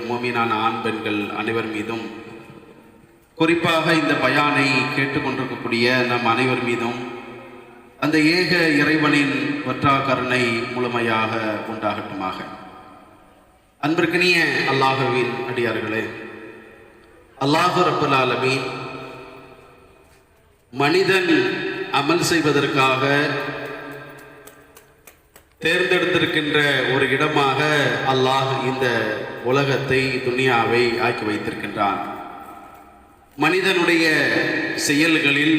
மோமினான ஆண் பெண்கள் அனைவர் மீதும் குறிப்பாக இந்த பயானை கேட்டுக்கொண்டிருக்கக்கூடிய நம் அனைவர் மீதும் அந்த ஏக இறைவனின் வற்றா கருணை முழுமையாக உண்டாகட்டுமாக. அன்பிற்கினிய அல்லாஹுவின் அடியார்களே அல்லாஹு ரப்புல் ஆலமீன் மனிதன் அமல் செய்வதற்காக தேர்ந்தெடுத்திருக்கின்ற ஒரு இடமாக அல்லாஹ் இந்த உலகத்தை துனியாவை ஆக்கி வைத்திருக்கின்றான். மனிதனுடைய செயல்களில்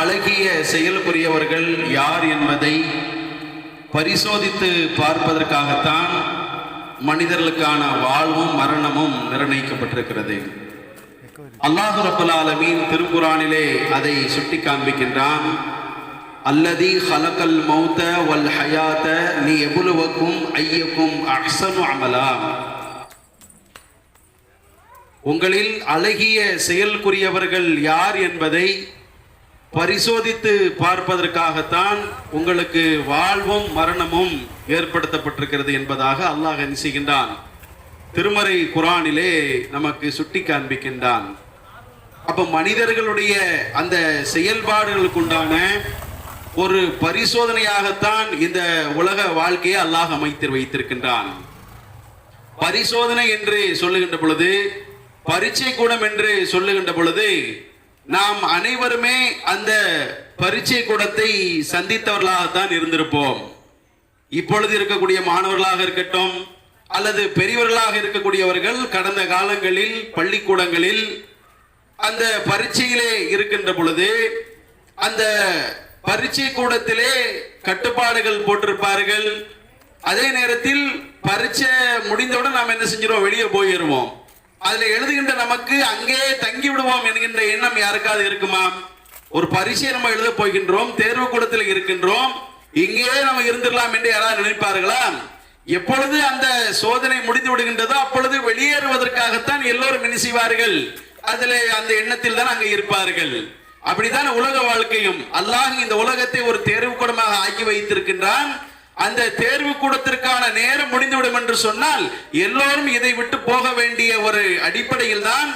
அழகிய செயலுக்குரியவர்கள் யார் என்பதை பரிசோதித்து பார்ப்பதற்காகத்தான் மனிதர்களுக்கான வாழ்வும் மரணமும் நிர்ணயிக்கப்பட்டிருக்கிறது. அல்லாஹு ரபுல் ஆலமீன் திருக்குறானிலே அதை சுட்டி காண்பிக்கின்றான் அல்லதி ஹலக்கல் மௌத்த வல் ஹயாத்த நீ எவ்வளவுக்கும் ஐயக்கும் அஹ்சனு அமலா. உங்களில் அழகிய செயல்குரியவர்கள் யார் என்பதை பரிசோதித்து பார்ப்பதற்காகத்தான் உங்களுக்கு வாழ்வும் மரணமும் ஏற்படுத்தப்பட்டிருக்கிறது என்பதாக அல்லாஹ் என்ன செய்கின்றான்? திருமறை குரானிலே நமக்கு சுட்டி காண்பிக்கின்றான். அப்ப மனிதர்களுடைய அந்த செயல்பாடுகளுக்குண்டான ஒரு பரிசோதனையாகத்தான் இந்த உலக வாழ்க்கையை அல்லாஹ் அமைத்து வைத்திருக்கின்றான். பரிசோதனை என்று சொல்லுகின்ற பொழுது பரீட்சை கூடம் என்று சொல்லுகின்ற பொழுது நாம் அனைவருமே அந்த பரீட்சை கூடத்தை சந்தித்தவர்களாகத்தான் இருந்திருப்போம். இப்பொழுது இருக்கக்கூடிய மாணவர்களாக இருக்கட்டும் அல்லது பெரியவர்களாக இருக்கக்கூடியவர்கள் கடந்த காலங்களில் பள்ளிக்கூடங்களில் அந்த பரீட்சையிலே இருக்கின்ற பொழுது அந்த பரீட்சை கூடத்திலே கட்டுப்பாடுகள் போட்டிருப்பார்கள். அதே நேரத்தில் பரீட்சை முடிந்தவுடன் நாம் என்ன செஞ்சிருவோம்? வெளியே போயிடுவோம். அதுல எழுதுகின்ற நமக்கு அங்கே தங்கி விடுவோம் என்கின்ற எண்ணம் யாருக்காவது இருக்குமா? ஒரு பரீட்சை நம்ம எழுத போகின்றோம் தேர்வு கூடத்தில் இருக்கின்றோம். இங்கே நம்ம இருந்துடலாம் என்று யாராவது நினைப்பார்களா? எப்பொழுது அந்த சோதனை முடிந்து விடுகின்றதோ அப்பொழுது வெளியேறுவதற்காகத்தான் எல்லோரும் என்ன செய்வார்கள்? அதுல அந்த எண்ணத்தில் தான் அங்க இருப்பார்கள். அப்படித்தான் உலக வாழ்க்கையும்? அல்லாஹ் இந்த உலகத்தை ஒரு தேர்வு கூடமாக ஆக்கி வைத்திருக்கின்றான். அந்த தேர்வு கூடத்திற்கான நேரம் முடிந்துவிடும் என்று சொன்னால் எல்லோரும் இதை விட்டு போக வேண்டிய ஒரு அடிப்படையில் தான்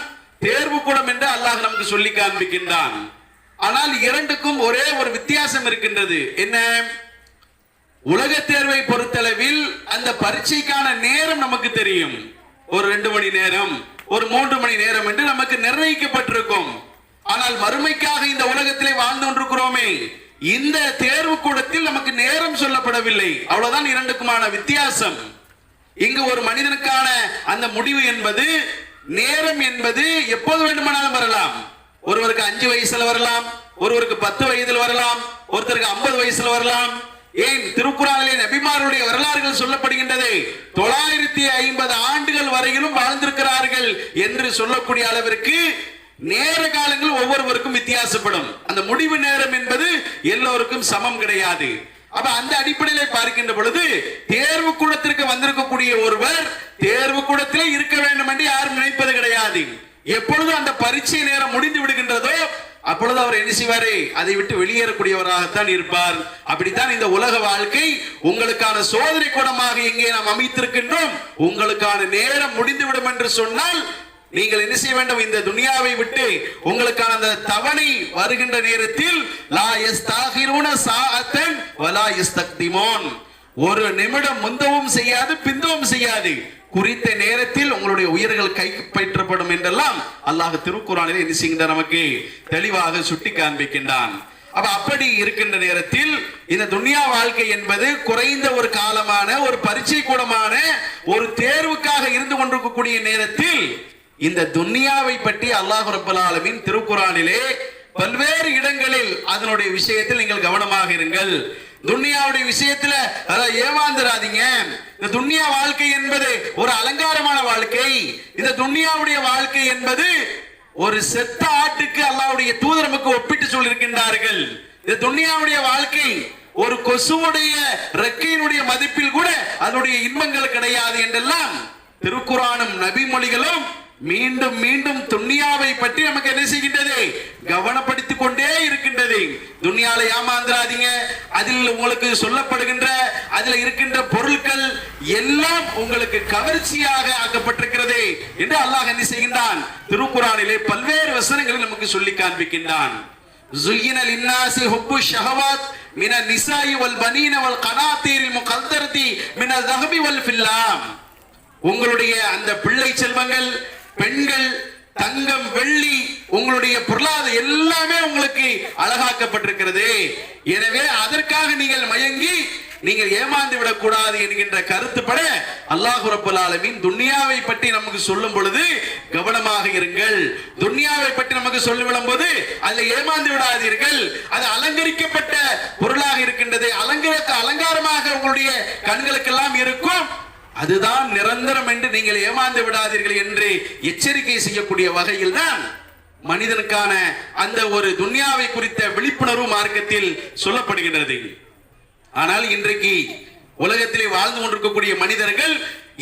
தேர்வு கூடம் என்று அல்லாஹ் நமக்கு சொல்லி காண்பிக்கின்றான். ஆனால் இரண்டுக்கும் ஒரே ஒரு வித்தியாசம் இருக்கின்றது. என்ன? உலக தேர்வை பொறுத்தளவில் அந்த பரீட்சைக்கான நேரம் நமக்கு தெரியும். ஒரு ரெண்டு மணி நேரம் ஒரு மூன்று மணி நேரம் என்று நமக்கு நிர்ணயிக்கப்பட்டிருக்கும். ஆனால் மறுமைக்காக இந்த உலகத்திலே வாழ்ந்து கொண்டிருக்கிறோமே இந்த தேர்வு கூடத்தில் நமக்கு நேரம் சொல்லப்படவில்லை. அவ்வளவுதான் இரண்டுக்குமான வித்தியாசம். இங்கு ஒரு மனிதனுக்கான அந்த முடிவு என்பது நேரம் என்பது எப்போது வேண்டுமானாலும் வரலாம். ஒருவருக்கு அஞ்சு வயசுல வரலாம் ஒருவருக்கு பத்து வயதில் வரலாம் ஒருத்தருக்கு ஐம்பது வயசுல வரலாம். ஏன் திருக்குறானிலே நபிமாருடைய வரலாறுகள் சொல்லப்படுகின்றது? தொள்ளாயிரத்தி ஐம்பது ஆண்டுகள் வரையிலும் வாழ்ந்திருக்கிறார்கள் என்று சொல்லக்கூடிய அளவிற்கு நேர காலங்கள் ஒவ்வொருவருக்கும் வித்தியாசப்படும். அந்த முடிவு நேரம் என்பது எல்லோருக்கும் சமம் கிடையாது. அப்ப அந்த அடிப்படையில பார்க்கின்ற பொழுது தேர்வு கூடத்திற்கு வந்திருக்கக்கூடிய ஒருவர் தேர்வு கூடத்திலே இருக்க வேண்டும் என்று யாரும் நினைப்பது கிடையாது. எப்பொழுது அந்த பரீட்சை நேரம் முடிந்து விடுகின்றதோ அப்பொழுது அவர் என்ன செய்வாரு? அதை விட்டு வெளியேறக்கூடியவராகத்தான் இருப்பார். அப்படித்தான் இந்த உலக வாழ்க்கை உங்களுக்கான சோதனை கூடமாக இங்கே நாம் அமைத்திருக்கின்றோம். உங்களுக்கான நேரம் முடிந்துவிடும் என்று சொன்னால் நீங்கள் என்ன செய்ய வேண்டும்? இந்த துனியாவை விட்டு உங்களுக்கான அந்த தவணை வருகின்ற நேரத்தில் லா யஸ்தாகிருன சாஅத்தன் வலா யஸ்தக்திமோன் ஒரு நிமிடம் முந்தவும் செய்யாது பிந்தவும் செய்யாது. குறித்த நேரத்தில் உங்களுடைய உயிர்கள் கைப்பற்றப்படும் என்றெல்லாம் அல்லாஹ் திருக்குறானில் என்ன செய்கின்ற நமக்கு தெளிவாக சுட்டி காண்பிக்கின்றான். அப்ப அப்படி இருக்கின்ற நேரத்தில் இந்த துன்யா வாழ்க்கை என்பது குறைந்த ஒரு காலமான ஒரு பரீட்சை கூடமான ஒரு தேர்வுக்காக இருந்து கொண்டிருக்கக்கூடிய நேரத்தில் இந்த துன்யாவை பற்றி அல்லாஹ் ரபுல் ஆலமின் திருக்குறானிலே பல்வேறு இடங்களில் அதனுடைய விஷயத்தில் நீங்கள் கவனமாக இருங்கள். துன்யாவுடைய விஷயத்துல அதாவது ஏமாந்துடாதீங்க இந்த துன்யா வாழ்க்கை என்பது ஒரு அலங்காரமான வாழ்க்கை. இந்த துன்யாவுடைய வாழ்க்கை என்பது ஒரு செத்த ஆட்டுக்கு அல்லாவுடைய தூதரமுக்கு ஒப்பிட்டு சொல்லியிருக்கின்றார்கள் இந்த துன்யாவுடைய வாழ்க்கை ஒரு கொசுவுடைய ரெக்கையினுடைய மதிப்பில் கூட அதனுடைய இன்பங்கள் கிடையாது என்றெல்லாம் திருக்குறானும் நபிமொழிகளும் மீண்டும் மீண்டும் துன்யாவை பற்றி நமக்கு என்ன செய்கின்றது கவனப்படுத்திக் கொண்டே இருக்கின்றது துன்யால ஏமாந்துராதீங்க அதில் உங்களுக்கு சொல்லப்படுகின்ற அதில் இருக்கின்ற பொருட்கள் எல்லாம் உங்களுக்கு கவர்ச்சியாக ஆக்கப்பட்டிருக்கிறது என்று அல்லாஹ் என்ன செய்கின்றான் திருக்குறானிலே பல்வேறு வசனங்களில் நமக்கு சொல்லி காண்பிக்கின்றான் زين للناس حب الشهوات من النساء والبنين والقناطير المقنطرة من الذهب والفضة உங்களுடைய அந்த பிள்ளை செல்வங்கள் பெண்கள் தங்கம் வெள்ளி உங்களுடைய பொருளாதார எல்லாமே உங்களுக்கு அழகாக்கப்பட்டிருக்கிறது. எனவே அதற்காக நீங்கள் மயங்கி நீங்கள் ஏமாந்து விடக்கூடாது என்கின்ற கருத்துப்பட அல்லாஹு ரப்பல் ஆலமீன் துன்யாவை பற்றி நமக்கு சொல்லும் பொழுது கவனமாக இருங்கள். துன்யாவை பற்றி நமக்கு சொல்லிவிடும் போது அதில் ஏமாந்து விடாதீர்கள். அது அலங்கரிக்கப்பட்ட பொருளாக இருக்கின்றது. அலங்கரித்த அலங்காரமாக உங்களுடைய கண்களுக்கெல்லாம் இருக்கும். அதுதான் நிரந்தரம் என்று நீங்கள் ஏமாந்து விடாதீர்கள் என்று எச்சரிக்கை செய்யக்கூடிய வகையில் தான் மனிதனுக்கான அந்த ஒரு துன்யாவை குறித்த விழிப்புணர்வு மார்க்கத்தில் சொல்லப்படுகின்றது. ஆனால் இன்றைக்கு உலகத்திலே வாழ்ந்து கொண்டிருக்கக்கூடிய மனிதர்கள்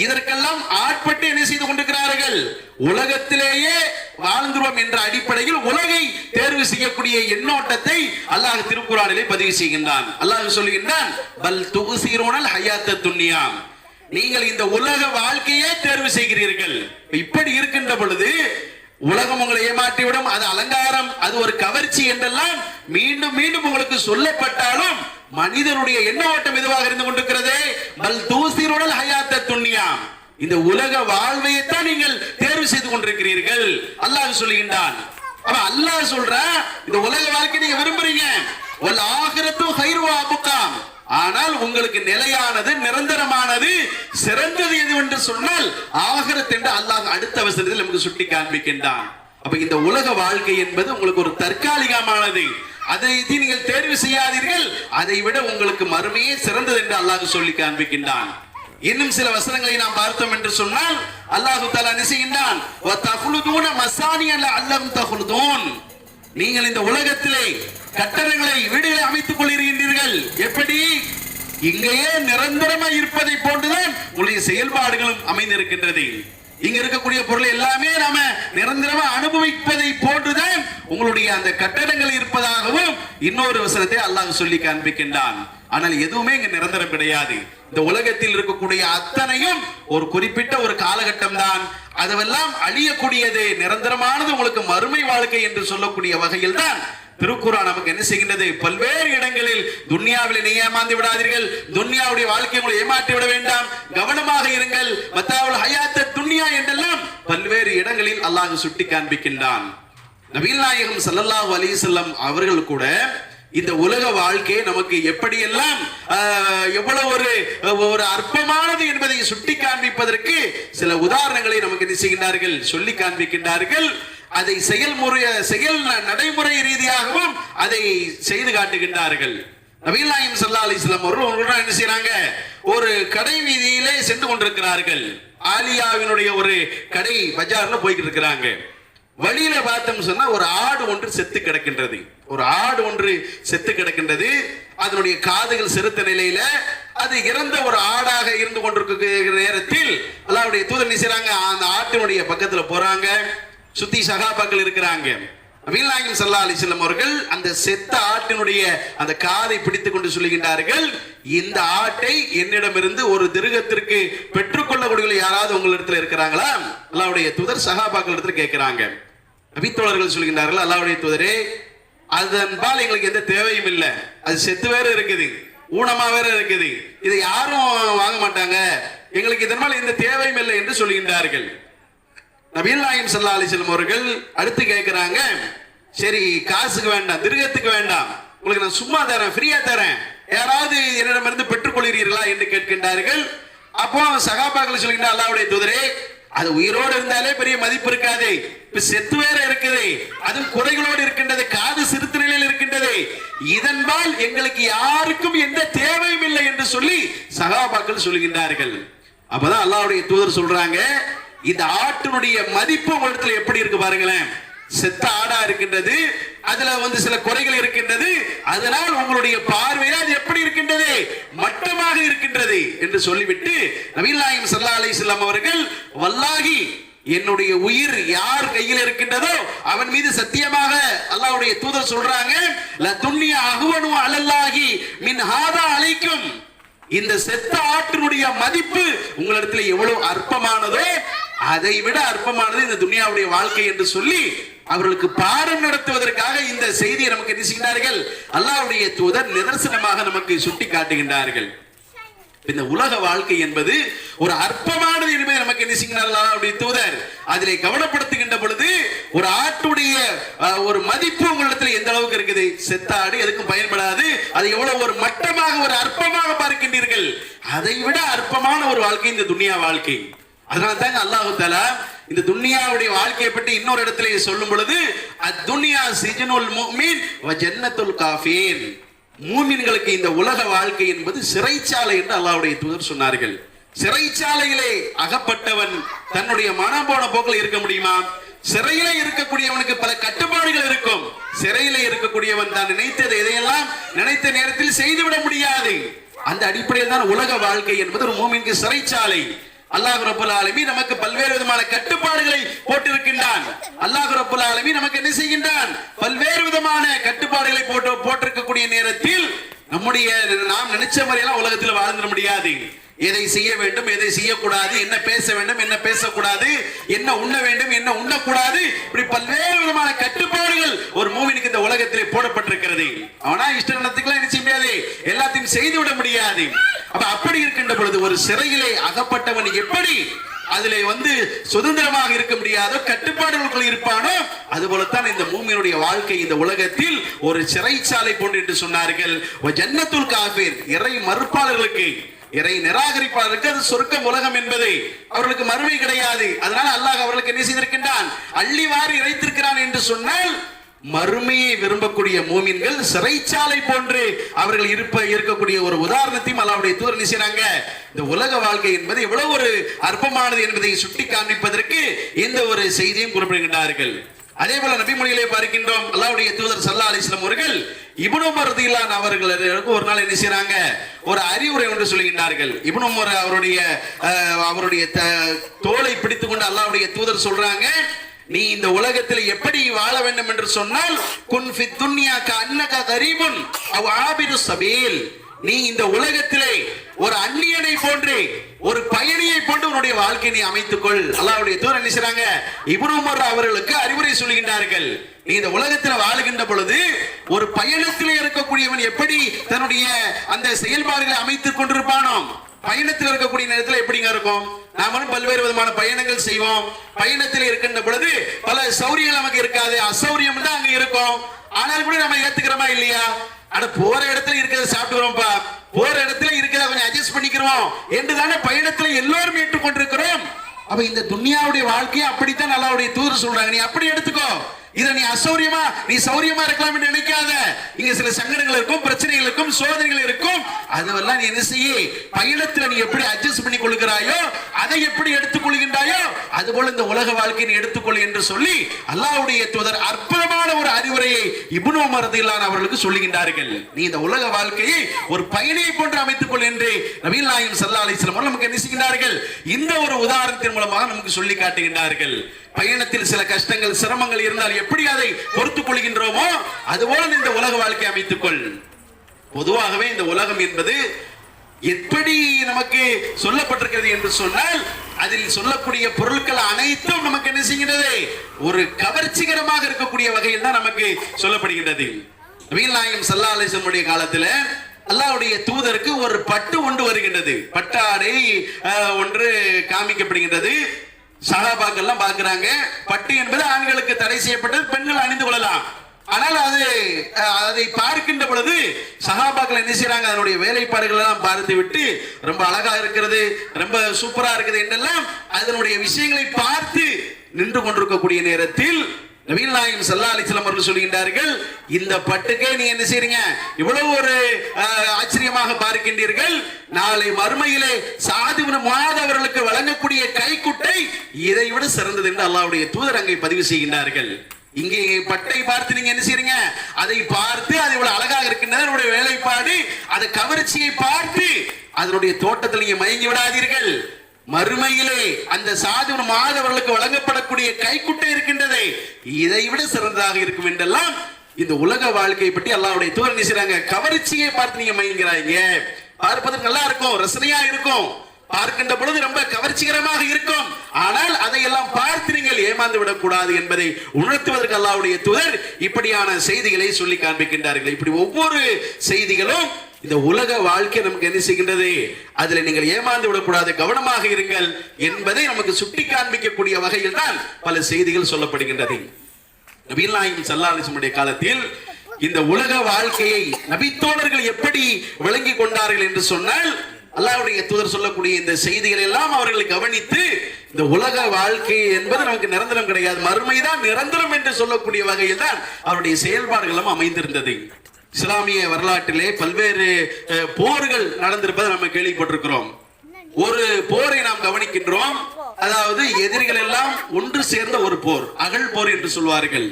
இதற்கெல்லாம் ஆட்பட்டு என்ன செய்து கொண்டிருக்கிறார்கள்? உலகத்திலேயே வாழ்ந்துருவோம் என்ற அடிப்படையில் உலகை தேர்வு செய்யக்கூடிய எண்ணோட்டத்தை அல்லாஹ் திருக்குறானிலே பதிவு செய்கின்றான். அல்லாஹ் சொல்லுகின்றான் பல் துகுசீரோனல் ஹயாத்த துன்யாம் நீங்கள் இந்த உலக வாழ்க்கையே தேர்வு செய்கிறீர்கள். இப்படி இருக்கின்ற பொழுது உலகம் உங்களை ஏமாற்றிவிடும். அது அலங்காரம் அது ஒரு கவர்ச்சி என்றெல்லாம் மீண்டும் மீண்டும் உங்களுக்கு சொல்லப்பட்டாலும் மனிதனுடைய எண்ண ஓட்டம் எதுவாக இருந்து கொண்டிருக்கிறது? பல் தூசிருடல் ஹயாத்த துண்ணியா இந்த உலக வாழ்வையைத்தான் நீங்கள் தேர்வு செய்து கொண்டிருக்கிறீர்கள். அல்லாஹ் சொல்லுகின்றான் அப்ப அல்லாஹ் சொல்ற இந்த உலக வாழ்க்கை நீங்க விரும்புறீங்க. ஒல் ஆகிரத்தும் ஹைருவா அபுக்காம். ஆனால் உங்களுக்கு நிலையானது நிரந்தரமானது சிறந்தது எது என்று சொன்னால் ஆகரத் என்று அல்லாஹ் அடுத்த வசனத்தில் நமக்கு சுட்டி காண்பிக்கின்றான். அப்ப இந்த உலக வாழ்க்கை என்பது உங்களுக்கு ஒரு தற்காலிகமானது. அதை நீங்கள் தேர்வு செய்யாதீர்கள் அதை விட உங்களுக்கு மறுமையே சிறந்தது என்று அல்லாஹ் சொல்லி காண்பிக்கின்றான். இன்னும் சில வசனங்களை நாம் பார்த்தோம் என்று சொன்னால் அல்லாஹு தாலா தகுழுதூன் நீங்கள் இந்த உலகத்திலே கட்டடங்களை வீடுகளை அமைத்துக் கொள்கிறீர்கள். எப்படி? இங்கேயே நிரந்தரமா இருப்பதை போன்றுதான் உங்களுடைய செயல்பாடுகளும் அமைந்திருக்கின்றது. இங்க இருக்கக்கூடிய பொருள் எல்லாமே நாம நிரந்தரமா அனுபவிப்பதை போன்றுதான் உங்களுடைய அந்த கட்டடங்கள் இருப்பதாகவும் இன்னொரு வசனத்தை அல்லாஹ் சொல்லி காண்பிக்கின்றான். ஆனால் எதுவுமே இங்க நிரந்தரம் கிடையாது. இந்த உலகத்தில் இருக்கக்கூடிய அத்தனையும் ஒரு குறிப்பிட்ட ஒரு காலகட்டம் தான் அதுவெல்லாம் அழியக்கூடியது நிரந்தரமானது உங்களுக்கு மறுமை வாழ்க்கை என்று சொல்லக்கூடிய வகையில் தான் திருக்குறான் நமக்கு என்ன செய்கின்றது? பல்வேறு இடங்களில் துன்யாவில் நீ ஏமாந்து விடாதீர்கள். துன்யாவுடைய வாழ்க்கை உங்களை ஏமாற்றி விட வேண்டாம். கவனமாக இருங்கள். மத்தாவுள் ஹயாத்த துன்யா என்றெல்லாம் பல்வேறு இடங்களில் அல்லாஹ் சுட்டி காண்பிக்கின்றான் நபீல் நாயகம் சல்லல்லாஹு அலிசல்லம் அவர்கள் கூட இந்த உலக வாழ்க்கை நமக்கு எப்படியெல்லாம் எவ்வளவு ஒரு ஒரு அற்பமானது என்பதை சுட்டி காண்பிப்பதற்கு சில உதாரணங்களை நமக்கு என்ன செய்கின்றார்கள் சொல்லி காண்பிக்கின்றார்கள். அதை செயல்முறைய செயல் நடைமுறை ரீதியாகவும் அதை செய்து காட்டுகின்றார்கள். நபீல் நாயம் சல்லா அலிஸ்லாம் அவர்கள் என்ன செய்யறாங்க ஒரு கடை வீதியிலே சென்று கொண்டிருக்கிறார்கள். ஆலியாவினுடைய ஒரு கடை பஜார்ல போய்கிட்டு இருக்கிறாங்க. வழியில பார்த்தோம் சொன்னா ஒரு ஆடு ஒன்று செத்து கிடக்கின்றது. ஒரு ஆடு ஒன்று செத்து கிடக்கின்றது. அதனுடைய காதுகள் செருத்த நிலையில அது இறந்த ஒரு ஆடாக இருந்து கொண்டிருக்கிற நேரத்தில் அல்லாவுடைய தூதர் என்ன அந்த ஆட்டினுடைய பக்கத்துல போறாங்க. சுத்தி சகாபாக்கள் இருக்கிறாங்க. நபீல் நாயகம் சல்லா அலிஸ்லம் அவர்கள் அந்த செத்த ஆட்டினுடைய அந்த காதை பிடித்துக் கொண்டு சொல்லுகின்றார்கள் இந்த ஆட்டை என்னிடமிருந்து ஒரு திருகத்திற்கு பெற்றுக்கொள்ளக்கூடிய யாராவது உங்களிடத்துல இருக்கிறாங்களா? அல்லாவுடைய தூதர் சகாபாக்கள் இடத்துல கேட்கிறாங்க. நபித்தோழர்கள் சொல்கின்றார்கள் அல்லாவுடைய தூதரே அதன்பால் எங்களுக்கு எந்த தேவையும் இல்லை. அது செத்து வேற இருக்குது ஊனமா வேற இருக்குது. இதை யாரும் வாங்க மாட்டாங்க. எங்களுக்கு இதனால் எந்த தேவையும் இல்லை என்று சொல்கின்றார்கள். நபீல் நாயம் சல்லா அலிஸ்லம் அவர்கள் அடுத்து கேட்கிறாங்க சரி காசுக்கு வேண்டாம் திருகத்துக்கு வேண்டாம். உங்களுக்கு நான் சும்மா தரேன் ஃப்ரீயா தரேன். யாராவது என்னிடமிருந்து பெற்றுக்கொள்கிறீர்களா என்று கேட்கின்றார்கள். அப்போ சகாபாக்கள் சொல்கின்ற அல்லாவுடைய தூதரே அது உயிரோடு இருந்தாலே பெரிய மதிப்பு இருக்காது. இப்ப செத்து வேற இருக்குது. அதுவும் குறைகளோடு இருக்கின்றது காது சிறுத்து நிலையில் இருக்கின்றது. இதன்பால் எங்களுக்கு யாருக்கும் எந்த தேவையும் இல்லை என்று சொல்லி சகாபாக்கள் சொல்கின்றார்கள். அப்பதான் அல்லாவுடைய தூதர் சொல்றாங்க இந்த ஆட்டினுடைய மதிப்பு உங்களிடத்துல எப்படி இருக்கு பாருங்களேன். செத்த ஆடா இருக்கின்றது அதுல வந்து சில குறைகள் இருக்கின்றது அதனால் உங்களுடைய பார்வையில் அது எப்படி இருக்கின்றது? மட்டமாக இருக்கின்றது என்று சொல்லிவிட்டு நபீல் சல்லா அலி அலிஸ்லாம் அவர்கள் வல்லாகி என்னுடைய உயிர் யார் கையில் இருக்கின்றதோ அவன் மீது சத்தியமாக அல்லாவுடைய தூதர் சொல்றாங்க ல துன்னிய அகுவனு அலல்லாகி மின் ஹாதா அழைக்கும் இந்த செத்த ஆட்டினுடைய மதிப்பு உங்களிடத்தில் எவ்வளவு அற்பமானதோ அதை விட அற்பமானது இந்த துனியாவுடைய வாழ்க்கை என்று சொல்லி அவர்களுக்கு பாடம் நடத்துவதற்காக இந்த செய்தியை நமக்கு என்ன செய்கிறார்கள் அல்லாவுடைய தூதர் நிதர்சனமாக நமக்கு சுட்டி காட்டுகின்றார்கள். இந்த உலக வாழ்க்கை என்பது ஒரு அற்பமானது என்பதை நமக்கு என்ன செய்கிறார்கள் அல்லாவுடைய தூதர்? அதிலே கவனப்படுத்துகின்ற பொழுது ஒரு ஆட்டுடைய அஹ், ஒரு மதிப்பு உங்களிடத்தில் எந்த அளவுக்கு இருக்குது? செத்த ஆடு எதுக்கும் பயன்படாது. அது எவ்வளவு ஒரு மட்டமாக ஒரு அற்பமாக பார்க்கின்றீர்கள். அதை விட அற்பமான ஒரு வாழ்க்கை இந்த துனியா வாழ்க்கை. அதனால தாங்க அல்லாஹு தாலா இந்த துன்யாவுடைய வாழ்க்கையை பற்றி இன்னொரு இடத்துல சொல்லும் பொழுது அத்துன்யா சிஜனுல் முஃமின் ஜன்னத்துல் காஃபீன். மூமின்களுக்கு இந்த உலக வாழ்க்கை என்பது சிறைச்சாலை என்று அல்லாவுடைய தூதர் சொன்னார்கள். சிறைச்சாலையிலே அகப்பட்டவன் தன்னுடைய மனம் போன போக்கில் இருக்க முடியுமா? சிறையில இருக்கக்கூடியவனுக்கு பல கட்டுப்பாடுகள் இருக்கும். சிறையில இருக்கக்கூடியவன் தான் நினைத்தது எதையெல்லாம் நினைத்த நேரத்தில் செய்துவிட முடியாது. அந்த அடிப்படையில் தான் உலக வாழ்க்கை என்பது ஒரு மூமின்க்கு சிறைச்சாலை. அல்லாஹ் ரபுல் ஆலமி நமக்கு பல்வேறு விதமான கட்டுப்பாடுகளை போட்டிருக்கின்றான். அல்லாஹ் ரபுல் ஆலமி நமக்கு என்ன செய்கின்றான்? பல்வேறு விதமான கட்டுப்பாடுகளை போட்டு போட்டிருக்கக்கூடிய நேரத்தில் நம்முடைய நாம் நினைச்ச மாதிரியெல்லாம் உலகத்தில் வாழ்ந்துட முடியாது. எதை செய்ய வேண்டும் எதை செய்யக்கூடாது என்ன பேச வேண்டும் என்ன பேசக்கூடாது என்ன உண்ண வேண்டும் என்ன உண்ணக்கூடாது இப்படி பல்வேறு விதமான கட்டுப்பாடுகள் ஒரு மூவினுக்கு இந்த உலகத்திலே போடப்பட்டிருக்கிறது. அவனா இஷ்ட நடத்துக்கெல்லாம் என்ன செய்ய முடியாது? எல்லாத்தையும் செய்து விட முடியாது. அப்ப அப்படி இருக்கின்ற பொழுது ஒரு சிறையிலே அகப்பட்டவன் எப்படி அதிலே வந்து சுதந்திரமாக இருக்க முடியாதோ கட்டுப்பாடுகளுக்குள் இருப்பானோ அது போலத்தான் இந்த மூமியினுடைய வாழ்க்கை இந்த உலகத்தில் ஒரு சிறைச்சாலை போன்று என்று சொன்னார்கள். "வ ஜன்னத்துல் இறை மறுப்பாளர்களுக்கு இறை நிராகரிப்பாளருக்கு அது சொர்க்கம் உலகம் என்பது. அவர்களுக்கு மறுமை கிடையாது. அதனால அல்லாஹ் அவர்களுக்கு என்ன செய்திருக்கின்றான்? அள்ளி வாரி இறைத்திருக்கிறான் என்று சொன்னால் மறுமையை விரும்பக்கூடிய மூமின்கள் சிறைச்சாலை போன்று அவர்கள் இருப்ப இருக்கக்கூடிய ஒரு உதாரணத்தையும் அல்லாவுடைய தூர செய்றாங்க? இந்த உலக வாழ்க்கை என்பது எவ்வளவு ஒரு அற்பமானது என்பதை சுட்டி காண்பிப்பதற்கு இந்த ஒரு செய்தியும் குறிப்பிடுகின்றார்கள். அதே போல நபிமொழிகளை பார்க்கின்றோம் அல்லாவுடைய தூதர் சல்லா அலிஸ்லாம் அவர்கள் இப்னு உமர் அவர்கள் அவர்களுக்கு ஒரு நாள் என்ன செய்யறாங்க ஒரு அறிவுரை ஒன்று சொல்கின்றார்கள். இப்னு அவருடைய அஹ், அவருடைய த- தோலை பிடித்துக் கொண்டு அல்லாவுடைய தூதர் சொல்றாங்க நீ இந்த உலகத்தில் எப்படி வாழ வேண்டும் என்று சொன்னால் குன் துன்யா க அன்னக கரீபுன் அவ் ஆபிரு சபீல். நீ இந்த உலகத்திலே ஒரு அந்நியனை போன்று ஒரு பயணியை போன்று உன்னுடைய வாழ்க்கை நீ அமைத்துக் கொள் அல்லாஹ்வுடைய தூரம் என்ன செய்றாங்க? இப்னு அவர்களுக்கு அறிவுரை சொல்கின்றார்கள் நீ இந்த உலகத்தில் வாழுகின்ற பொழுது ஒரு பயணத்தில் இருக்கக்கூடியவன் எப்படி தன்னுடைய அந்த செயல்பாடுகளை அமைத்துக் கொண்டிருப்பானோ? பயணத்தில் இருக்கக்கூடிய நேரத்தில் எப்படிங்க இருக்கும்? நாமளும் பல்வேறு விதமான பயணங்கள் செய்வோம். பயணத்தில் இருக்கின்ற பொழுது பல சௌரியங்கள் நமக்கு இருக்காது. அசௌரியம் தான் அங்க இருக்கும். ஆனால் கூட நம்ம ஏத்துக்கிறோமா இல்லையா? அட போற இடத்துல இருக்கிறத சாப்பிட்டுக்கிறோம்ப்பா போற இடத்துல இருக்கிறத கொஞ்சம் அட்ஜஸ்ட் பண்ணிக்கிறோம். என்று தானே பயணத்துல எல்லோரும் ஏற்றுக்கொண்டிருக்கிறோம். அப்ப இந்த துன்யாவுடைய வாழ்க்கையை அப்படித்தான் நல்லாவுடைய தூதர் சொல்றாங்க நீ அப்படி எடுத்துக்கோ. இதை நீ அசௌரியமா நீ சௌரியமா இருக்கலாம் என்று நினைக்காத. இங்க சில சங்கடங்கள் இருக்கும் பிரச்சனைகள் இருக்கும் சோதனைகள் இருக்கும். அதுவெல்லாம் நீ என்ன செய்ய? பயணத்துல நீ எப்படி அட்ஜஸ்ட் பண்ணி கொள்கிறாயோ அதை எப்படி எடுத்துக்கொள்கின்றாயோ அது போல இந்த உலக வாழ்க்கையை நீ எடுத்துக்கொள் என்று சொல்லி அல்லாவுடைய தூதர் அற்புதமான ஒரு அறிவுரையை இப்னு உமர் அவர்களுக்கு சொல்லுகின்றார்கள். நீ இந்த உலக வாழ்க்கையை ஒரு பயணியை போன்று அமைத்துக் கொள் என்று நவீன் நாயம் சல்லா அலிஸ்லாம் நமக்கு என்ன செய்கின்றார்கள்? இந்த ஒரு உதாரணத்தின் மூலமாக நமக்கு சொல்லி காட்டுகின்றார்கள். பயணத்தில் சில கஷ்டங்கள் சிரமங்கள் இருந்தால் எப்படி அதை பொறுத்துக் கொள்கின்றோமோ அதுபோல இந்த உலக வாழ்க்கை அமைத்துக் கொள் பொதுவாகவே இந்த உலகம் என்பது எப்படி நமக்கு சொல்லப்பட்டிருக்கிறது என்று சொன்னால் அதில் சொல்லக்கூடிய பொருட்கள் அனைத்தும் நமக்கு என்ன செய்கின்றது? ஒரு கவர்ச்சிகரமாக இருக்கக்கூடிய வகையில் தான் நமக்கு சொல்லப்படுகின்றது. நபிகள் சல்லா அலிசனுடைய காலத்துல அல்லாவுடைய தூதருக்கு ஒரு பட்டு ஒன்று வருகின்றது. பட்டாடை ஒன்று காமிக்கப்படுகின்றது. சகாபாக்கள்லாம் பார்க்கறாங்க பட்டு என்பது ஆண்களுக்கு தடை செய்யப்பட்டது பெண்கள் அணிந்து கொள்ளலாம். ஆனால் அது அதை பார்க்கின்ற பொழுது சகாபாக்கள் என்ன செய்யறாங்க அதனுடைய வேலைப்பாடுகள் எல்லாம் பார்த்து விட்டு ரொம்ப அழகா இருக்கிறது ரொம்ப சூப்பரா இருக்குது என்றெல்லாம் அதனுடைய விஷயங்களை பார்த்து நின்று கொண்டிருக்கக்கூடிய நேரத்தில் நவீன் நாயகம் சல்லா அலிஸ்லாம் அவர்கள் சொல்கின்றார்கள் இந்த பட்டுக்கே நீ என்ன செய்றீங்க? இவ்வளவு ஒரு அஹ், ஆச்சரியமாக பார்க்கின்றீர்கள். நாளை மறுமையிலே சாதிபுன மாத அவர்களுக்கு வழங்கக்கூடிய கைக்குட்டை இதை விட சிறந்தது என்று அல்லாவுடைய தூதர் அங்கே பதிவு செய்கின்றார்கள். இங்கே பட்டை பார்த்து நீங்க என்ன செய்றீங்க? அதை பார்த்து அது இவ்வளவு அழகாக இருக்கின்றது அதனுடைய வேலைப்பாடு அதை கவர்ச்சியை பார்த்து அதனுடைய தோட்டத்தில் நீங்க மயங்கி விடாதீர்கள். மறுமையிலே அந்த சாதி மாதவர்களுக்கு வழங்கப்படக்கூடிய கைக்குட்டை இருக்கின்றதே இதை விட சிறந்ததாக இருக்கும் என்றெல்லாம் இந்த உலக வாழ்க்கையை பற்றி அல்லாவுடைய தூரம் செய்றாங்க? கவர்ச்சியை பார்த்து நீங்க மயங்கிறாங்க பார்ப்பதற்கு நல்லா இருக்கும் ரசனையா இருக்கும். பார்க்கின்ற பொழுது ரொம்ப கவர்ச்சிகரமாக இருக்கும். ஆனால் அதையெல்லாம் பார்த்து நீங்கள் ஏமாந்து விடக்கூடாது என்பதை உணர்த்துவதற்கு அல்லாவுடைய தூதர் இப்படியான செய்திகளை சொல்லி காண்பிக்கின்றார்கள். இப்படி ஒவ்வொரு செய்திகளும் இந்த உலக வாழ்க்கை நமக்கு என்ன செய்கின்றது? அதுல நீங்கள் ஏமாந்து விடக்கூடாது கவனமாக இருங்கள் என்பதை நமக்கு சுட்டி காண்பிக்கக்கூடிய வகையில் தான் பல செய்திகள் சொல்லப்படுகின்றது. நபீல் சல்லாலிசமுடைய காலத்தில் இந்த உலக வாழ்க்கையை நபித்தோழர்கள் எப்படி விளங்கி கொண்டார்கள் என்று சொன்னால் அல்லாவுடைய தூதர் சொல்லக்கூடிய இந்த செய்திகள் எல்லாம் அவர்கள் கவனித்து இந்த உலக வாழ்க்கை என்பது நமக்கு நிரந்தரம் கிடையாது மறுமைதான் நிரந்தரம் என்று சொல்லக்கூடிய வகையில் தான் அவருடைய செயல்பாடுகளும் அமைந்திருந்தது. இஸ்லாமிய வரலாற்றிலே பல்வேறு போர்கள் நடந்திருப்பதை நம்ம கேள்விப்பட்டிருக்கிறோம். ஒரு போரை நாம் கவனிக்கின்றோம். அதாவது எதிரிகள் எல்லாம் ஒன்று சேர்ந்த ஒரு போர் அகழ் போர் என்று சொல்வார்கள்.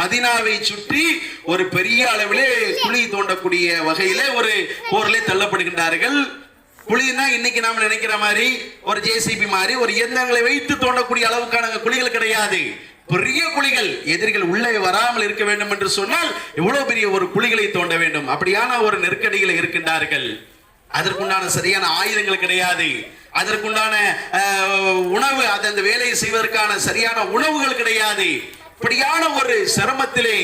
மதினாவை சுற்றி ஒரு பெரிய அளவிலே குழி தோண்டக்கூடிய வகையிலே ஒரு போரிலே தள்ளப்படுகின்றார்கள். குழின்னா இன்னைக்கு நாம நினைக்கிற மாதிரி ஒரு ஜேசிபி மாதிரி ஒரு இயந்திரங்களை வைத்து தோண்டக்கூடிய அளவுக்கான குழிகள் கிடையாது. பெரிய குழிகள் எதிரிகள் உள்ளே வராமல் இருக்க வேண்டும் என்று சொன்னால் எவ்வளவு பெரிய ஒரு குழிகளை தோண்ட வேண்டும். அப்படியான ஒரு நெருக்கடியில் இருக்கின்றார்கள். அதற்குண்டான சரியான ஆயுதங்கள் கிடையாது. அதற்குண்டான உணவு அந்த வேலையை செய்வதற்கான சரியான உணவுகள் கிடையாது. இப்படியான ஒரு சிரமத்திலே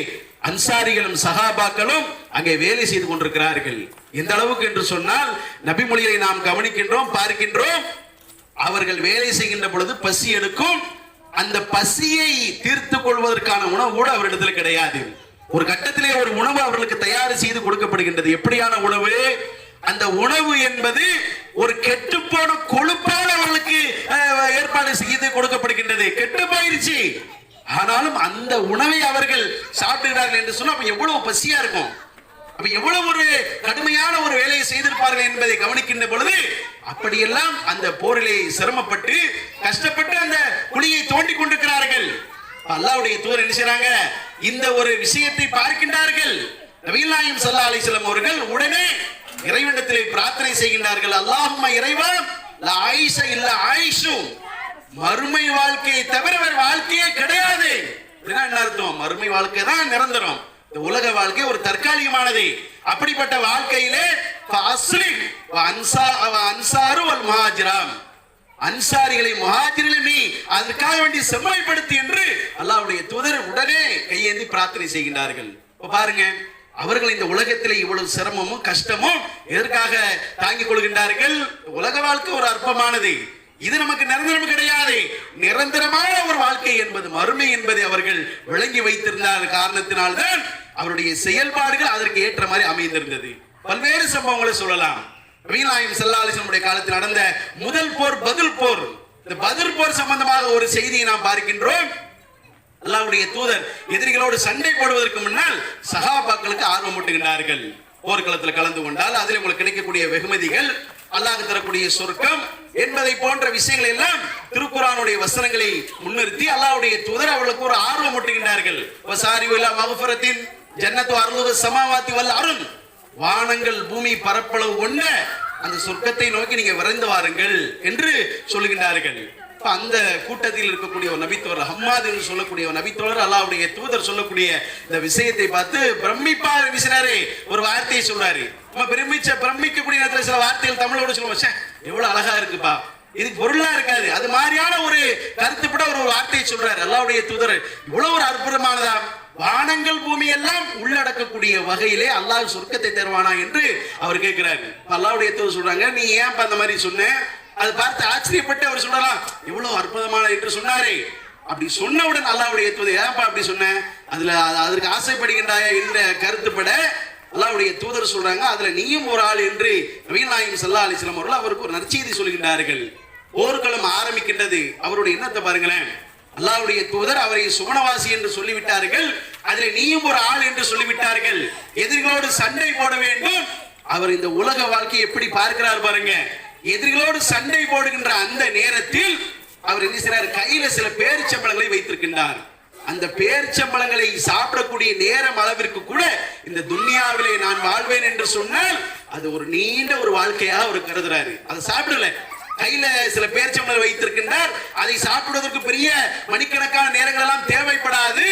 அன்சாரிகளும் சகாபாக்களும் அங்கே வேலை செய்து கொண்டிருக்கிறார்கள். எந்த அளவுக்கு என்று சொன்னால் நபிமொழியை நாம் கவனிக்கின்றோம் பார்க்கின்றோம். அவர்கள் வேலை செய்கின்ற பொழுது பசி எடுக்கும். அந்த பசியை தீர்த்து கொள்வதற்கான உணவு கூட அவரிடத்தில் கிடையாது. ஒரு கட்டத்திலே ஒரு உணவு அவர்களுக்கு தயார் செய்து கொடுக்கப்படுகின்றது. எப்படியான உணவு? அந்த உணவு என்பது ஒரு கெட்டுப்போன கொழுப்பான அவர்களுக்கு ஏற்பாடு செய்து கொடுக்கப்படுகின்றது. கெட்டு போயிருச்சு. ஆனாலும் அந்த உணவை அவர்கள் சாப்பிடுகிறார்கள் என்று சொன்னா எவ்வளவு பசியா இருக்கும்? அப்ப எவ்வளவு ஒரு கடுமையான ஒரு வேலையை செய்திருப்பார்கள் என்பதை கவனிக்கின்ற பொழுது அப்படியெல்லாம் அந்த போரிலே சிரமப்பட்டு கஷ்டப்பட்டு அந்த குழியை தோண்டி கொண்டிருக்கிறார்கள். அல்லாவுடைய தூதர் என்ன செய்யறாங்க இந்த ஒரு விஷயத்தை பார்க்கின்றார்கள். நவீனாயம் சல்லா அலிஸ்லாம் அவர்கள் உடனே இறைவனிடத்திலே பிரார்த்தனை செய்கின்றார்கள். அல்லாஹ்மா இறைவா லா ஆயிஷ இல்ல ஆயிஷு. மறுமை வாழ்க்கையை தவிர வேற வாழ்க்கையே கிடையாது. என்ன அர்த்தம்? மறுமை வாழ்க்கை தான் நிரந்தரம். இந்த உலக வாழ்க்கை ஒரு தற்காலிகமானது. அப்படிப்பட்ட வாழ்க்கையிலே அன்சாரு அன்சாரிகளை முஹாஜிர்களை நீ அதற்காக வேண்டி செம்மைப்படுத்தி என்று அல்லாவுடைய தூதர் உடனே கையேந்தி பிரார்த்தனை செய்கின்றார்கள். இப்ப பாருங்க அவர்கள் இந்த உலகத்திலே இவ்வளவு சிரமமும் கஷ்டமும் எதற்காக தாங்கிக் கொள்கின்றார்கள்? உலக வாழ்க்கை ஒரு அற்பமானது. இது நமக்கு நிரந்தரம் கிடையாது. நிரந்தரமான ஒரு வாழ்க்கை என்பது மறுமை என்பதை அவர்கள் விளங்கி வைத்திருந்த காரணத்தினால்தான் அவருடைய செயல்பாடுகள் அதற்கு ஏற்ற மாதிரி அமைந்திருந்தது. பல்வேறு சம்பவங்களை சொல்லலாம். நபிகளாயம் செல்லாலிசனுடைய காலத்தில் நடந்த முதல் போர் பதில் போர். இந்த பதில் போர் சம்பந்தமாக ஒரு செய்தியை நாம் பார்க்கின்றோம். அல்லாவுடைய தூதர் எதிரிகளோடு சண்டை போடுவதற்கு முன்னால் சகாபாக்களுக்கு ஆர்வம் ஊட்டுகின்றார்கள் போர்க்களத்தில் கலந்து கொண்டால் அதில் உங்களுக்கு கிடைக்கக்கூடிய வெகுமதிகள் அல்லாஹ் தரக்கூடிய சொர்க்கம் என்பதை போன்ற விஷயங்கள் எல்லாம் திருக்குறானுடைய வசனங்களை முன்னிறுத்தி அல்லாஹ்வுடைய தூதர் அவளுக்கு ஒரு ஆர்வம் ஊட்டுகின்றார்கள். வசாரி உலா மகஃபரத்தின் ஜன்னத்து அருள்வது சமாவாத்தி வல்ல அருள். வானங்கள் பூமி பரப்பளவு ஒண்ண அந்த சொர்க்கத்தை நோக்கி நீங்க விரைந்து வாருங்கள் என்று சொல்லுகின்றார்கள். இப்ப அந்த கூட்டத்தில் இருக்கக்கூடிய ஒரு நபித்தோழர் ஹம்மாத் என்று சொல்லக்கூடிய ஒரு நபித்தோழர் அல்லாவுடைய தூதர் சொல்லக்கூடிய இந்த விஷயத்தை பார்த்து பிரமிப்பா வீசினாரு. ஒரு வார்த்தையை சொல்றாரு. நம்ம பிரமிச்ச பிரமிக்கக்கூடிய நேரத்தில் சில வார்த்தைகள் தமிழோட சொல்லுவோம். "ச்சே, எவ்வளவு அழகா இருக்குப்பா. இது பொருளா இருக்காது. அது மாதிரியான ஒரு கருத்துப்பட ஒரு வார்த்தையை சொல்றாரு அல்லாவுடைய தூதர். இவ்வளவு ஒரு அற்புதமானதா. வானங்கள் பூமி எல்லாம் உள்ளடக்கக்கூடிய வகையிலே அல்லாஹ் சொர்க்கத்தை தருவானா என்று அவர் கேட்கிறாரு. அல்லாவுடைய தூதர் சொல்றாங்க நீ ஏன் அந்த மாதிரி சொன்ன? அது பார்த்து ஆச்சரியப்பட்டு அவர் சொல்லலாம் எவ்வளவு அற்புதமான என்று சொன்னாரே. அப்படி சொன்னவுடன் அல்லாவுடைய தூதர் ஏன்பா அப்படி சொன்ன? அதுல அது- அதற்கு ஆசைப்படுகின்றாயா? என்ற கருத்துப்பட அல்லாவுடைய தூதர் சொல்றாங்க அதுல நீயும் ஒரு ஆள் என்று நவீன் நாயம் சல்லா அலிஸ்லாம் அவர்கள் அவருக்கு ஒரு நற்செய்தி சொல்கின்றார்கள். போர்க்களம் ஆரம்பிக்கின்றது. அவருடைய எண்ணத்தை பாருங்களேன். அல்லாவுடைய தூதர் அவரை சுமணவாசி என்று சொல்லிவிட்டார்கள் அதில் நீயும் ஒரு ஆள் என்று சொல்லிவிட்டார்கள். எதிரிகளோடு சண்டை போட வேண்டும். அவர் இந்த உலக வாழ்க்கையை எப்படி பார்க்கிறார் பாருங்க. எதிரிகளோடு சண்டை போடுகின்ற அந்த நேரத்தில் அவர் என்ன செய்றார்? கையில சில பேரிச்சம்பளங்களை வைத்திருக்கின்றார். அந்த பேரிச்சம்பளங்களை சாப்பிடக்கூடிய நேரம் அளவிற்கு கூட இந்த துன்யாவிலே நான் வாழ்வேன் என்று சொன்னால் அது ஒரு நீண்ட ஒரு வாழ்க்கையா அவர் கருதுறாரு. அதை சாப்பிடல. கையில சில பேர்ச்சம்பளம் வைத்திருக்கின்றார். அதை சாப்பிடுவதற்கு பெரிய மணிக்கணக்கான நேரங்கள் எல்லாம் தேவைப்படாது.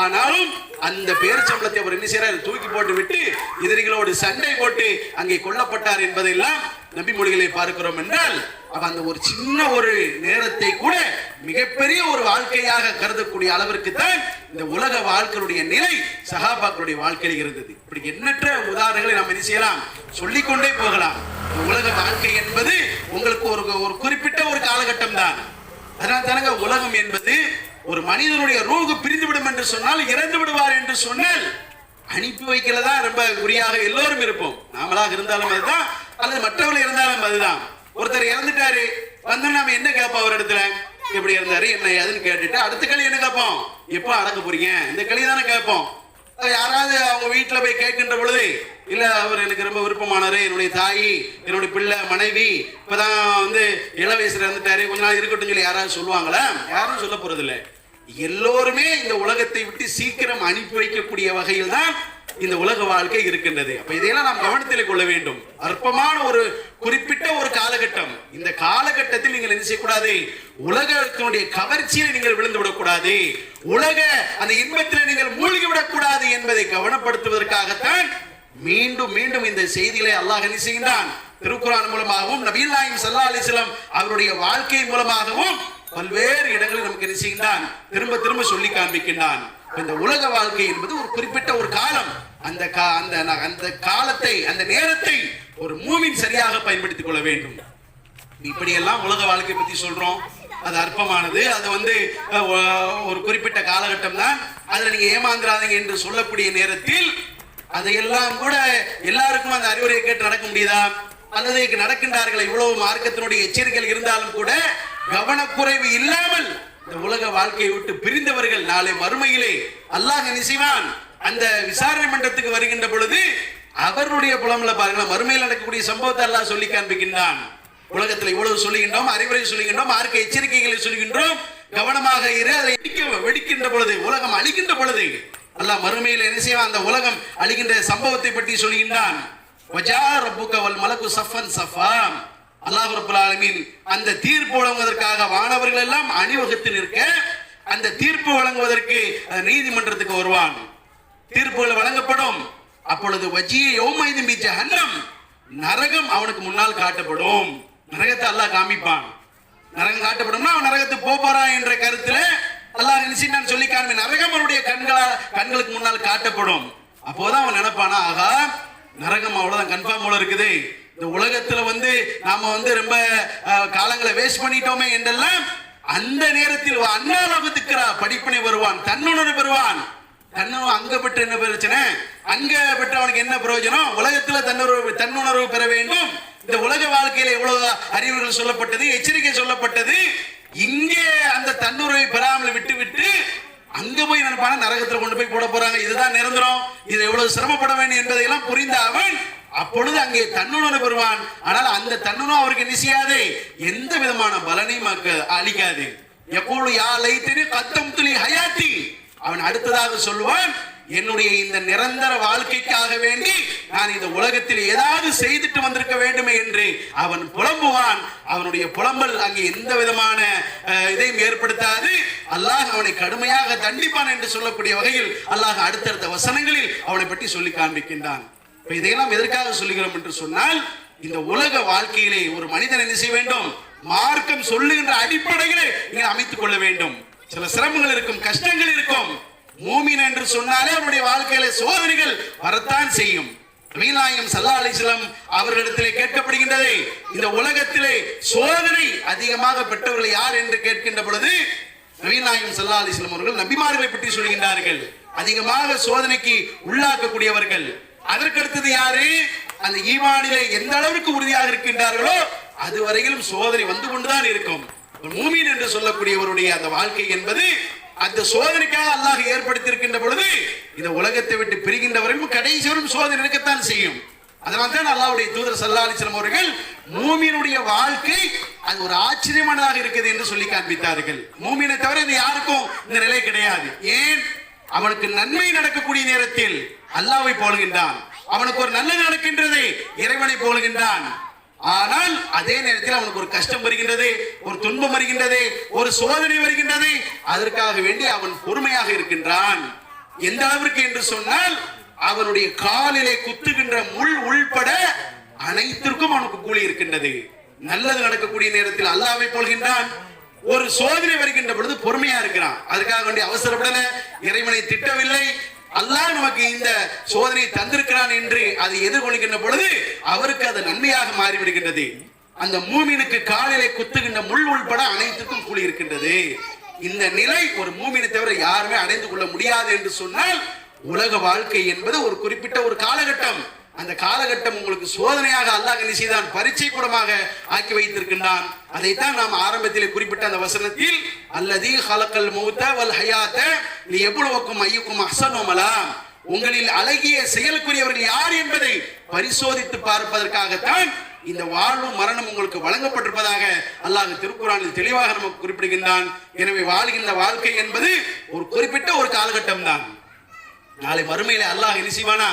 ஆனாலும் அந்த பேரிச்சம்பளத்தை அவர் என்ன செய்யறார் தூக்கி போட்டு விட்டு எதிரிகளோடு சண்டை போட்டு அங்கே கொல்லப்பட்டார் என்பதெல்லாம் நபி மொழிகளை பார்க்கிறோம் என்றால் அவ அந்த ஒரு சின்ன ஒரு நேரத்தை கூட மிகப்பெரிய ஒரு வாழ்க்கையாக கருதக்கூடிய அளவிற்கு தான் இந்த உலக வாழ்க்கையுடைய நிலை சகாபாக்களுடைய வாழ்க்கையில் இருந்தது. இப்படி எண்ணற்ற உதாரணங்களை நாம் என்ன செய்யலாம்? சொல்லிக்கொண்டே போகலாம். உலக வாழ்க்கை என்பது உங்களுக்கு ஒரு ஒரு குறிப்பிட்ட ஒரு காலகட்டம் தான் அதனால தானங்க உலகம் என்பது ஒரு மனிதனுடைய ரூகு பிரிந்துவிடும் என்று சொன்னால் இறந்து விடுவார் என்று சொன்னால் அனுப்பி வைக்கிறதா ரொம்ப குறியாக எல்லோரும் இருப்போம். நாமளாக இருந்தாலும் அதுதான். அல்லது மற்றவர்கள் இருந்தாலும் அதுதான். ஒருத்தர் இறந்துட்டாரு. வந்து நாம என்ன கேட்போம் அவர் இடத்துல? எப்படி இருந்தாரு? என்ன ஏதுன்னு கேட்டுட்டு அடுத்த களி என்ன கேட்போம்? எப்போ அடக்க போறீங்க? இந்த களி தானே கேட்போம். யாராவது அவங்க வீட்டில் போய் கேட்கின்ற பொழுது இல்லை அவர் எனக்கு ரொம்ப விருப்பமானவர் என்னுடைய தாய் என்னுடைய பிள்ளை மனைவி இப்போதான் வந்து இள வயசுல இருந்துட்டாரு கொஞ்ச நாள் இருக்கட்டும் சொல்லி யாராவது சொல்லுவாங்களா? யாரும் சொல்ல போறதில்லை. எல்லோருமே இந்த உலகத்தை விட்டு சீக்கிரம் அனுப்பி வைக்கக்கூடிய வகையில் தான் இந்த உலக வாழ்க்கை இருக்கின்றது. அப்ப இதையெல்லாம் நாம் கவனத்தில் கொள்ள வேண்டும். அற்பமான ஒரு குறிப்பிட்ட ஒரு காலகட்டம். இந்த காலகட்டத்தில் நீங்கள் என்ன செய்யக்கூடாது? உலகத்தினுடைய கவர்ச்சியில் நீங்கள் விழுந்து விடக்கூடாது. உலக அந்த இன்பத்தில் நீங்கள் மூழ்கி விடக்கூடாது என்பதை கவனப்படுத்துவதற்காகத்தான் மீண்டும் மீண்டும் இந்த செய்திகளை அல்லாஹ் என்ன செய்கின்றான்? திருக்குறான் மூலமாகவும் நபீல் நாயம் சல்லா அலிஸ்லாம் அவருடைய வாழ்க்கை மூலமாகவும் பல்வேறு இடங்களில் நமக்கு என்ன செய்கின்றான்? திரும்ப திரும்ப சொல்லி காண்பிக்கின்றான். இந்த உலக வாழ்க்கை என்பது ஒரு குறிப்பிட்ட ஒரு காலம். அந்த கா- அந்த அந்த காலத்தை அந்த நேரத்தை ஒரு மூவின் சரியாக பயன்படுத்திக் கொள்ள வேண்டும். இப்படியெல்லாம் உலக வாழ்க்கை பத்தி சொல்றோம். அது அற்பமானது. அது வந்து ஒரு குறிப்பிட்ட காலகட்டம் தான். அதுல நீங்க ஏமாந்துடாதீங்க என்று சொல்லக்கூடிய நேரத்தில் அதையெல்லாம் கூட எல்லாருக்கும் அந்த அறிவுரையை கேட்டு நடக்க முடியுதா? அல்லது நடக்கின்றார்கள் இவ்வளவு மார்க்கத்தினுடைய எச்சரிக்கைகள் இருந்தாலும் கூட கவனக்குறைவு இல்லாமல் இந்த உலக வாழ்க்கையை விட்டு பிரிந்தவர்கள் நாளை மறுமையிலே அல்லாஹ் நிசைவான் அந்த விசாரணை மன்றத்துக்கு வருகின்ற பொழுது அவருடைய புலம்பல பாருங்களா மறுமையில் நடக்கக்கூடிய சம்பவத்தை அல்லாஹ் சொல்லி காண்பிக்கின்றான். உலகத்தில் இவ்வளவு சொல்லுகின்றோம் அறிவுரை சொல்லுகின்றோம் மார்க்க எச்சரிக்கைகளை சொல்லுகின்றோம். கவனமாக இரு அதை வெடிக்கின்ற பொழுது உலகம் அழிக்கின்ற பொழுது அல்லாஹ் மறுமையில் என்ன செய்வான்? அந்த உலகம் அழிகின்ற சம்பவத்தை பற்றி சொல்லுகின்றான். வஜா மலக்கு சஃபன் சஃபான் அல்லாஹ் ரப்பல் ஆலமீன் அந்த தீர்ப்பு வழங்குவதற்காக வானவர்கள் எல்லாம் அணிவகுத்து நிற்க அந்த தீர்ப்பு வழங்குவதற்கு நீதிமன்றத்துக்கு வருவான். தீர்ப்புகள் வழங்கப்படும். அப்பொழுது வஜிய யோமைது பி ஜஹன்னம் நரகம் அவனுக்கு முன்னால் காட்டப்படும். நரகத்தை அல்லாஹ் காமிப்பான். நரகம் காட்டப்படும்னா அவன் நரகத்துக்கு போப்பாரா என்ற கருத்துல அல்லாஹ் நினைச்சு சொல்லி காண்பி நரகம் அவனுடைய கண்களா கண்களுக்கு முன்னால் காட்டப்படும். அப்போதான் அவன் நினைப்பானா ஆகா நரகம் அவ்வளவுதான் கன்ஃபார்ம் போல இருக்குது. இந்த உலகத்துல வந்து நாம வந்து ரொம்ப காலங்களை வேஸ்ட் பண்ணிட்டோமே என்றெல்லாம் அந்த நேரத்தில் அண்ணாலோகத்துக்கிறா படிப்பினை வருவான் தன்னுணர்வு பெறுவான் தன்னுணர்வு அங்க பெற்ற என்ன பிரச்சனை? அங்க பெற்றவனுக்கு என்ன பிரயோஜனம்? உலகத்துல தன்னுணர்வு தன்னுணர்வு பெற வேண்டும். இந்த உலக வாழ்க்கையில எவ்வளவு அறிவுகள் சொல்லப்பட்டது எச்சரிக்கை சொல்லப்பட்டது இங்கே அந்த தன்னுறவை பெறாமல் விட்டு விட்டு அங்க போய் நினைப்பான நரகத்துல கொண்டு போய் போட போறாங்க. இதுதான் நிரந்தரம். இதை எவ்வளவு சிரமப்பட வேண்டும் என்பதையெல்லாம் புரிந்த அவன் அப்பொழுது அங்கே தன்னுணர்வு பெறுவான். ஆனால் அந்த தன்னுணர்வு அவருக்கு என்ன செய்யாது? எந்த விதமான பலனையும் அளிக்காது. எப்போது யா லைத்தனி கத்தம் துளி ஹயாத்தி. அவன் அடுத்ததாக சொல்லுவான் என்னுடைய இந்த நிரந்தர வாழ்க்கைக்காக வேண்டி நான் இந்த உலகத்தில் ஏதாவது செய்துட்டு வந்திருக்க வேண்டுமே என்று அவன் புலம்புவான். அவனுடைய புலம்பல் அங்கே எந்த விதமான இதையும் ஏற்படுத்தாது. அல்லாஹ் அவனை கடுமையாக தண்டிப்பான் என்று சொல்லக்கூடிய வகையில் அல்லாஹ் அடுத்தடுத்த வசனங்களில் அவனை பற்றி சொல்லி காண்பிக்கின்றான். இப்ப இதையெல்லாம் எதற்காக சொல்லுகிறோம் என்று சொன்னால் இந்த உலக வாழ்க்கையிலே ஒரு மனிதன் என்ன செய்ய வேண்டும்? மார்க்கம் சொல்லுகின்ற அடிப்படைகளை நீங்கள் அமைத்துக் கொள்ள வேண்டும். சில சிரமங்கள் இருக்கும் கஷ்டங்கள் இருக்கும். மூமின் என்று சொன்னாலே அவருடைய வாழ்க்கையில சோதனைகள் வரத்தான் செய்யும். மீனாயம் சல்லா அலிஸ்லாம் அவர்களிடத்திலே கேட்கப்படுகின்றது இந்த உலகத்திலே சோதனை அதிகமாக பெற்றவர்கள் யார் என்று கேட்கின்ற பொழுது நவீனாயம் சல்லா அலிஸ்லாம் அவர்கள் நபிமார்களை பற்றி சொல்கின்றார்கள். அதிகமாக சோதனைக்கு உள்ளாக்கக்கூடியவர்கள். அதற்கு அடுத்தது யாரு? அந்த ஈமானிலே எந்த அளவிற்கு உறுதியாக இருக்கின்றார்களோ அதுவரையிலும் சோதனை வந்து கொண்டுதான் இருக்கும். மூமின் என்று சொல்லக்கூடியவருடைய அந்த வாழ்க்கை என்பது அந்த சோதனைக்காக அல்லாஹ் ஏற்படுத்தியிருக்கின்ற பொழுது இந்த உலகத்தை விட்டு பிரிகின்றவரும் கடைசி வரும் சோதனை இருக்கத்தான் செய்யும். அதனால தான் அல்லாவுடைய தூதர் சல்லா அலிஸ்லாம் அவர்கள் மூமியினுடைய வாழ்க்கை அது ஒரு ஆச்சரியமானதாக இருக்குது என்று சொல்லி காண்பித்தார்கள். மூமியினை தவிர இது யாருக்கும் இந்த நிலை கிடையாது. ஏன்? அவனுக்கு நன்மை நடக்கக்கூடிய நேரத்தில் அல்லாவை போலுகின்றான். அவனுக்கு ஒரு நல்லது நடக்கின்றது இறைவனை போலுகின்றான். ஆனால் அதே நேரத்தில் அவனுக்கு ஒரு கஷ்டம் வருகின்றது ஒரு துன்பம் வருகின்றது ஒரு சோதனை வருகின்றது. அதற்காக வேண்டி அவன் பொறுமையாக இருக்கின்றான். எந்த அளவிற்கு என்று சொன்னால் அவனுடைய காலிலே குத்துகின்ற முள் உள்பட அனைத்திற்கும் அவனுக்கு கூலி இருக்கின்றது. நல்லது நடக்கக்கூடிய நேரத்தில் அல்லாவை போல்கின்றான். ஒரு சோதனை வருகின்ற பொழுது பொறுமையா இருக்கிறான். அதுக்காக வேண்டிய அவசரப்படல. இறைவனை திட்டவில்லை. அல்லாஹ் நமக்கு இந்த சோதனை தந்திருக்கிறான் என்று அதை எதிர்கொள்கின்ற பொழுது அவருக்கு அது நன்மையாக மாறிவிடுகின்றது. அந்த மூமினுக்கு காலிலே குத்துகின்ற முள் உள்பட அனைத்துக்கும் கூலி இருக்கின்றது. இந்த நிலை ஒரு மூமினை தவிர யாருமே அடைந்து கொள்ள முடியாது என்று சொன்னால் உலக வாழ்க்கை என்பது ஒரு குறிப்பிட்ட ஒரு காலகட்டம். அந்த காலகட்டம் உங்களுக்கு சோதனையாக அல்லாஹ் என்ன செய்தான் பரீட்சை கூடமாக ஆக்கி வைத்திருக்கின்றான். அதைத்தான் நாம் ஆரம்பத்தில் குறிப்பிட்ட அந்த வசனத்தில் அல்லதி ஹலக்கல் மௌத்த வல் ஹயாத்த நீ எவ்வளவுக்கும் ஐயுக்கும் அசனோமலா உங்களில் அழகிய செயலுக்குரியவர்கள் யார் என்பதை பரிசோதித்து பார்ப்பதற்காகத்தான் இந்த வாழ்வும் மரணம் உங்களுக்கு வழங்கப்பட்டிருப்பதாக அல்லாஹ் திருக்குறானில் தெளிவாக நமக்கு குறிப்பிடுகின்றான். எனவே வாழ்கின்ற வாழ்க்கை என்பது ஒரு குறிப்பிட்ட ஒரு காலகட்டம் தான் நாளை மறுமையில அல்லாஹ் என்ன செய்வானா?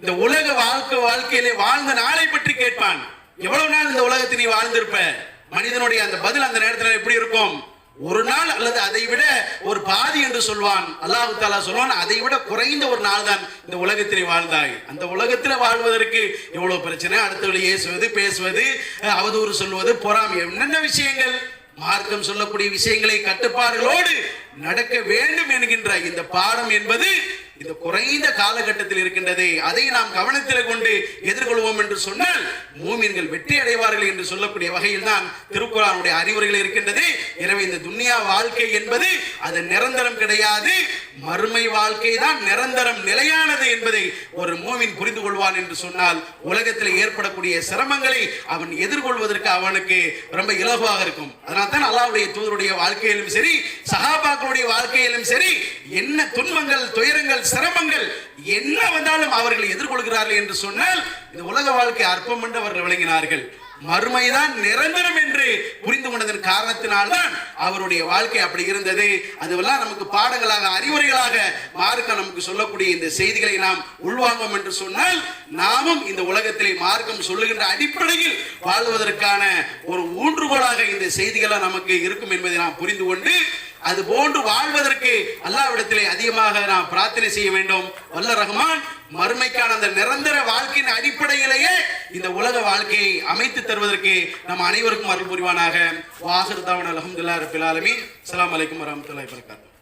இந்த உலக வாழ்க்கை வாழ்க்கையிலே வாழ்ந்த நாளை பற்றி கேட்பான். எவ்வளவு நாள் இந்த உலகத்தில் நீ வாழ்ந்திருப்ப? மனிதனுடைய அந்த பதில் அந்த நேரத்தில் எப்படி இருக்கும்? ஒரு நாள் அல்லது அதை விட ஒரு பாதி என்று சொல்வான். அல்லாஹு தாலா சொல்வான் அதை விட குறைந்த ஒரு நாள் தான் இந்த உலகத்திலே வாழ்ந்தாய். அந்த உலகத்தில் வாழ்வதற்கு எவ்வளவு பிரச்சனை? அடுத்தவளை ஏசுவது பேசுவது அவதூறு சொல்வது பொறாமை என்னென்ன விஷயங்கள்? மார்க்கம் சொல்லக்கூடிய விஷயங்களை கட்டுப்பாடுகளோடு நடக்க வேண்டும் என்கின்ற இந்த பாடம் என்பது இந்த குறைந்த காலகட்டத்தில் இருக்கின்றது. அதை நாம் கவனத்தில் கொண்டு எதிர்கொள்வோம் என்று சொன்னால் மூமின்கள் வெற்றி அடைவார்கள் என்று சொல்லக்கூடிய வகையில் தான் திருக்குறானுடைய அறிவுரைகள் இருக்கின்றது. எனவே இந்த துன்யா வாழ்க்கை என்பது அது நிரந்தரம் கிடையாது. மறுமை வாழ்க்கை தான் நிரந்தரம் நிலையானது என்பதை ஒரு மூமின் புரிந்து கொள்வான் என்று சொன்னால் உலகத்தில் ஏற்படக்கூடிய சிரமங்களை அவன் எதிர்கொள்வதற்கு அவனுக்கு ரொம்ப இலகுவாக இருக்கும். அதனால் தான் அல்லாவுடைய தூதருடைய வாழ்க்கையிலும் சரி சஹாபாக்களுடைய வாழ்க்கையிலும் சரி என்ன துன்பங்கள் துயரங்கள் சிரமங்கள் என்ன வந்தாலும் அவர்கள் எதிர்கொள்கிறார்கள் என்று சொன்னால் இந்த உலக வாழ்க்கை அற்பம் என்று அவர்கள் விளங்கினார்கள். மறுமைதான் நிரந்தரம் என்று புரிந்து கொண்டதன் காரணத்தினால்தான் அவருடைய வாழ்க்கை அப்படி இருந்தது. அதுவெல்லாம் நமக்கு பாடங்களாக அறிவுரைகளாக மார்க்கம் நமக்கு சொல்லக்கூடிய இந்த செய்திகளை நாம் உள்வாங்கும் என்று சொன்னால் நாமும் இந்த உலகத்திலே மார்க்கம் சொல்லுகின்ற அடிப்படையில் வாழ்வதற்கான ஒரு ஊன்றுகோலாக இந்த செய்திகளாக நமக்கு இருக்கும் என்பதை நாம் புரிந்து கொண்டு அது போன்று வாழ்வதற்கு அல்லாவிடத்திலே அதிகமாக நாம் பிரார்த்தனை செய்ய வேண்டும். வல்ல ரஹ்மான் மறுமைக்கான அந்த நிரந்தர வாழ்க்கையின் அடிப்படையிலேயே இந்த உலக வாழ்க்கையை அமைத்து தருவதற்கு நம் அனைவருக்கும் அருள் புரிவானாக. வாசர் தாவன் அலமதுல்லா ரபிலாலமி அலாம் வலைக்கம் வரமத்துல வரஹ்மத்துல்லாஹி